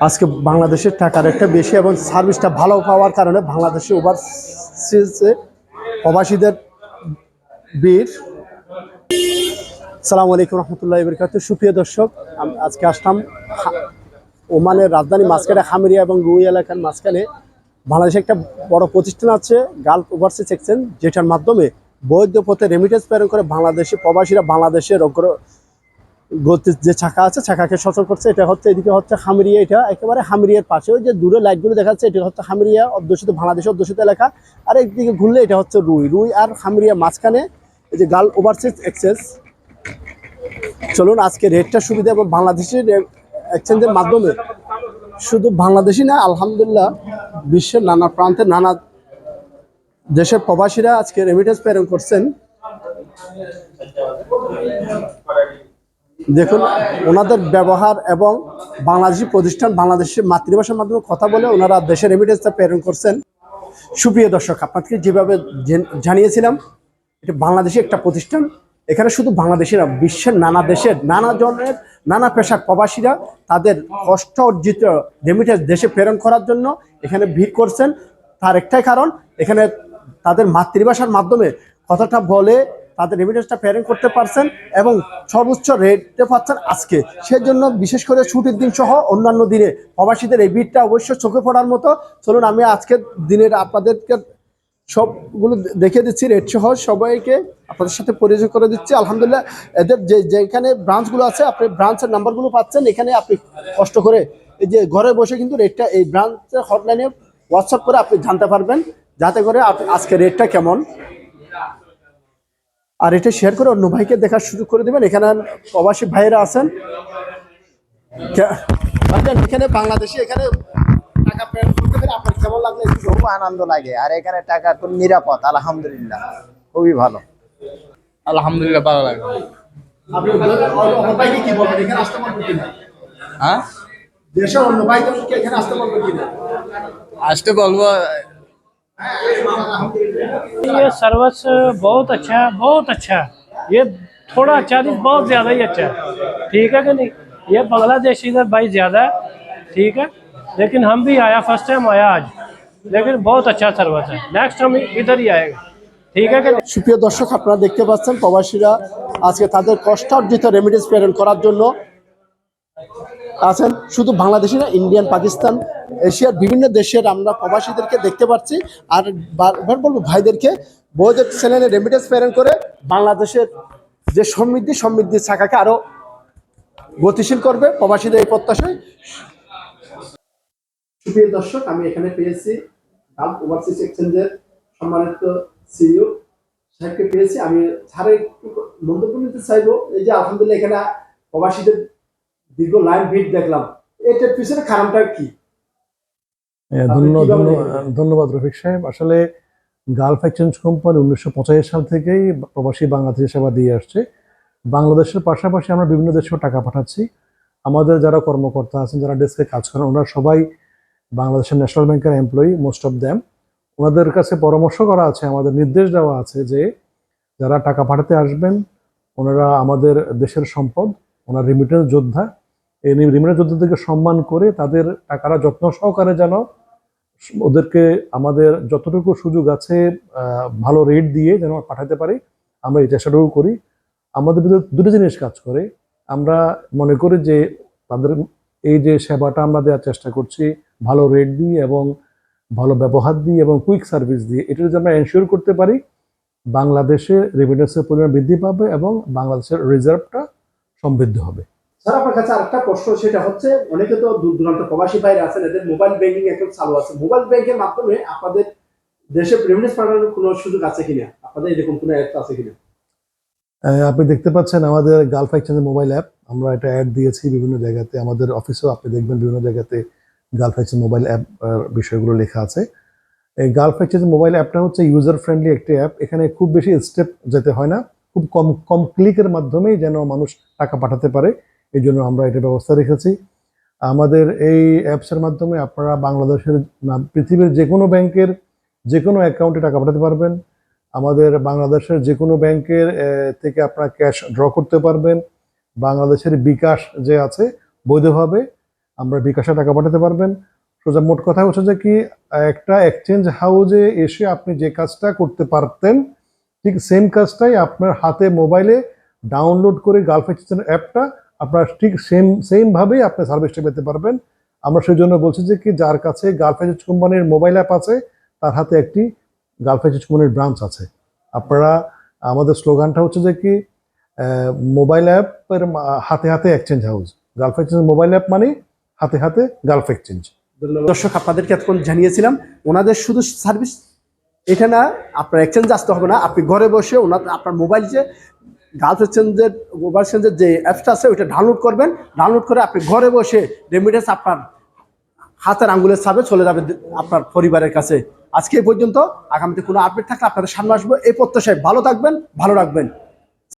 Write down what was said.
আজকে বাংলাদেশের টাকার একটা বেশি এবং সার্ভিসটা ভালো পাওয়ার কারণে বাংলাদেশে ওভারসিজে প্রবাসীদের বীর সালাম আলাইকুম রহমতুল্লাহ বরকাত সুপ্রিয় দর্শক আজকে আসলাম ওমানের রাজধানী মাঝখানে হামিরিয়া এবং রুই এলাকার মাঝখানে। বাংলাদেশে একটা বড় প্রতিষ্ঠান আছে গালফ ওভারসিজ এক্সচেঞ্জ যেটার মাধ্যমে বৈধ পথে রেমিটেন্স প্রেরণ করে বাংলাদেশি প্রবাসীরা বাংলাদেশের অগ্র গতির যে চাকা আছে, চাকাকে সচল করছে, এটা হচ্ছে এদিকে হচ্ছে হামরিয়া এটা একেবারে হামরিয়ার পাশে। ওই যে দূরে লাইটগুলো দেখা যাচ্ছে এটা হচ্ছে হামিরিয়া অধ্যুষিত বাংলাদেশ অধ্যুষিত এলাকা। আর একদিকে ঘুরলে এটা হচ্ছে রুই। রুই আর হামরিয়া মাঝখানে এই যে গাল ওভারসিজ এক্সচেঞ্জ। চলুন, আজকে রেটটা সুবিধা এবং বাংলাদেশের এক্সচেঞ্জের মাধ্যমে। শুধু বাংলাদেশি না, আলহামদুলিল্লাহ, বিশ্বের নানা প্রান্তে, নানা দেশের প্রবাসীরা আজকে রেমিটেন্স প্রেরণ করছেন। দেখুন, ওনাদের ব্যবহার এবং বাংলাদেশি প্রতিষ্ঠান, বাংলাদেশের মাতৃভাষার মাধ্যমে কথা বলে ওনারা দেশের রেমিটেন্সটা প্রেরণ করছেন। সুপ্রিয় দর্শক আপনাকে যেভাবে জানিয়েছিলাম, এটা বাংলাদেশি একটা প্রতিষ্ঠান। এখানে শুধু বাংলাদেশের বিশ্বের নানা দেশের, নানা জনের, নানা পেশার প্রবাসীরা তাদের কষ্ট অর্জিত রেমিটেন্স দেশে প্রেরণ করার জন্য এখানে ভিড় করছেন। তার একটাই কারণ, এখানে তাদের মাতৃভাষার মাধ্যমে কথাটা বলে তাদের রেমিটেন্সটা প্রেরণ করতে পারছেন এবং সর্বোচ্চ রেটে পাচ্ছেন আজকে। সেজন্য বিশেষ করে ছুটির দিন সহ অন্যান্য দিনে প্রবাসীদের এই ভিড়টা অবশ্যই চোখে পড়ার মতো। চলুন, আমি আজকের দিনের আপনাদেরকে সবগুলো দেখে দিচ্ছি রেট সহ সবাইকে আপনাদের সাথে পরিচয় করে দিচ্ছি। আলহামদুলিল্লাহ, এদের যে যেখানে ব্রাঞ্চগুলো আছে, আপনি ব্রাঞ্চের নাম্বারগুলো পাচ্ছেন। এখানে আপনি কষ্ট করে এই যে ঘরে বসে কিন্তু রেটটা এই ব্রাঞ্চের হটলাইনে হোয়াটসঅ্যাপ করে আপনি জানতে পারবেন। যাতে করে আজকে রেটটা কেমন। আর এটা শেয়ার করে অন্য ভাইকে দেখার সুযোগ করে দেবেন। এখানে প্রবাসী ভাইয়েরা আছেন। ভাইজান, এখানে বাংলাদেশে এখানে টাকা প্রেরণ করতে পেরে আপনার কেমন লাগল? একটু খুব আনন্দ লাগে। আর এখানে টাকা খুব নিরাপদ আলহামদুলিল্লাহ। খুবই ভালো। আলহামদুলিল্লাহ ভালো লাগে। হ্যাঁ? আসতে বলব। ये सर्विस बहुत अच्छा है बहुत अच्छा है ये थोड़ा चार्जेस बहुत ज़्यादा ही अच्छा है ठीक है कि नहीं ये बांग्लादेश इधर भाई ज़्यादा है ठीक है लेकिन हम भी आया फर्स्ट टाइम आया आज लेकिन बहुत अच्छा सर्विस है नेक्स्ट हम इधर ही आएगा ठीक है कि नहीं সুপ্রিয় দর্শক আপনারা দেখতে পাচ্ছেন প্রবাসীরা আজকে তাদের কষ্টার্জিত রেমিডেন্স প্রেরণ করার জন্য আছেন। শুধু বাংলাদেশি না ইন্ডিয়ান পাকিস্তান এশিয়ার বিভিন্ন দেশের আমরা প্রবাসীদেরকে দেখতে পাচ্ছি। আর বারবার বলব ভাইদেরকে বৈধ চ্যানেলে রেমিডেন্স প্রেরণ করে বাংলাদেশের যে সমৃদ্ধি, সমৃদ্ধির শাখাকে আরও গতিশীল করবে প্রবাসীদের এই প্রত্যাশায়। সুপ্রিয় দর্শক, আমি এখানে পেয়েছি গালফ ওভারসিজ এক্সচেঞ্জের সম্মানিত সিইও সাহেবকে পেয়েছি। আমি ছাড়া একটু মন্তব্য নিতে চাইব। এই যে আলহামদুলিল্লাহ এখানে প্রবাসীদের দীর্ঘ লাইন ভিড় দেখলাম। এটার পিছনে কারণটা কি? হ্যাঁ? ধন্যবাদ রফিক সাহেব। আসলে গালফ এক্সচেঞ্জ কোম্পানি উনিশশো পঁচাশি সাল থেকেই প্রবাসী বাংলাদেশে সেবা দিয়ে আসছে। বাংলাদেশের পাশাপাশি আমরা বিভিন্ন দেশেও টাকা পাঠাচ্ছি। আমাদের যারা কর্মকর্তা আছেন যারা ডেস্কে কাজ করেন ওনারা সবাই বাংলাদেশের ন্যাশনাল ব্যাংকের এমপ্লয়ি মোস্ট অফ দ্যাম ওনাদের কাছে পরামর্শ করা আছে আমাদের নির্দেশ দেওয়া আছে যে যারা টাকা পাঠাতে আসবেন ওনারা আমাদের দেশের সম্পদ ওনার রিমিটেন্স যোদ্ধা এই রিমিটেন্স যোদ্ধাদেরকে সম্মান করে তাদের টাকাটা যত্ন সহকারে যেন ওদেরকে আমাদের যতটুকু সুযোগ আছে ভালো রেট দিয়ে যেন পাঠাতে পারি, আমরা এই চেষ্টাটুকু করি। আমাদের ভিতরে দুটো জিনিস কাজ করে। আমরা মনে করি যে তাদের এই যে সেবাটা আমরা দেওয়ার চেষ্টা করছি, ভালো রেট দিয়ে এবং ভালো ব্যবহার দিয়ে এবং কুইক সার্ভিস দিয়ে এটা যদি আমরা এনশিওর করতে পারি বাংলাদেশে রেভিডেন্সের পরিমাণ বৃদ্ধি পাবে এবং বাংলাদেশের রিজার্ভটা সমৃদ্ধ হবে। স্যার, আপনার কাছে আরেকটা প্রশ্ন, সেটা হচ্ছে, অনেকে তো দূর দূরান্ত প্রবাসী বাইরে আছেন, এদের মোবাইল ব্যাংকিং অ্যাকাউন্ট চালু আছে। মোবাইল ব্যাংকের মাধ্যমে আপনাদের দেশে রেমিডেন্স পাঠানোর কোনো সুযোগ আছে কিনা? আপনাদের এরকম কোনো অ্যাপ আছে কিনা? আপনি দেখতে পাচ্ছেন আমাদের গালফ এক্সচেঞ্জের মোবাইল অ্যাপ আমরা এটা অ্যাড দিয়েছি বিভিন্ন জায়গাতে। আমাদের অফিসেও আপনি দেখবেন বিভিন্ন জায়গাতে গালফ এক্সচেঞ্জ মোবাইল অ্যাপ বিষয়গুলো লেখা আছে। এই গালফ এক্সচেঞ্জ মোবাইল অ্যাপটা হচ্ছে ইউজার ফ্রেন্ডলি একটি অ্যাপ এখানে খুব বেশি স্টেপ যেতে হয় না। খুব কম কম ক্লিকের মাধ্যমেই যেন মানুষ টাকা পাঠাতে পারে। এই জন্য আমরা এটা ব্যবস্থা রেখেছি। আমাদের এই অ্যাপসের মাধ্যমে আপনারা বাংলাদেশের পৃথিবীর যে কোনো ব্যাংকের যে কোনো অ্যাকাউন্টে টাকা পাঠাতে পারবেন। আমাদের বাংলাদেশের যে কোনো ব্যাংকের থেকে আপনারা ক্যাশ ড্র করতে পারবেন। বাংলাদেশের বিকাশ যে আছে, বৈধভাবে আমরা বিকাশে টাকা পাঠাতে পারবেন। সোজা মোট কথা হচ্ছে যে কি, একটা এক্সচেঞ্জ হাউজে এসে আপনি যে কাজটা করতে পারতেন, ঠিক সেম কাজটাই আপনার হাতে মোবাইলে ডাউনলোড করে গালফ অ্যাপটা আপনার ঠিক সেম সেমভাবেই আপনি সার্ভিসটা পেতে পারবেন। আমরা সেই জন্য বলছি যে কি, যার কাছে এক্সচেঞ্জ কোম্পানির মোবাইল অ্যাপ আছে, তার হাতে একটি এক্সচেঞ্জ কোম্পানির ব্রাঞ্চ আছে। আপনারা, আমাদের স্লোগানটা হচ্ছে যে কি মোবাইল অ্যাপের হাতে হাতে exchange house exchange mobile app মানে হাতে হাতে গালফ এক্সচেঞ্জ দর্শক, আপনাদেরকে এতক্ষণ জানিয়েছিলাম, ওনাদের শুধু সার্ভিস এটা না, আপনার এক্সচেঞ্জ আসতে হবে না, আপনি ঘরে বসে ওনার, আপনার মোবাইল যে গার্লস এক্সচেঞ্জের মোবাইল এক্সচেঞ্জের যে অ্যাপসটা আছে, ওইটা ডাউনলোড করবেন। ডাউনলোড করে আপনি ঘরে বসে রেমিটেন্স আপনার হাতের আঙ্গুলের সাবে চলে যাবে আপনার পরিবারের কাছে। আজকে এই পর্যন্ত। আগামীতে কোনো আপডেট থাকলে আপনাদের সামনে আসব। এই প্রত্যাশায় ভালো থাকবেন, ভালো রাখবেন।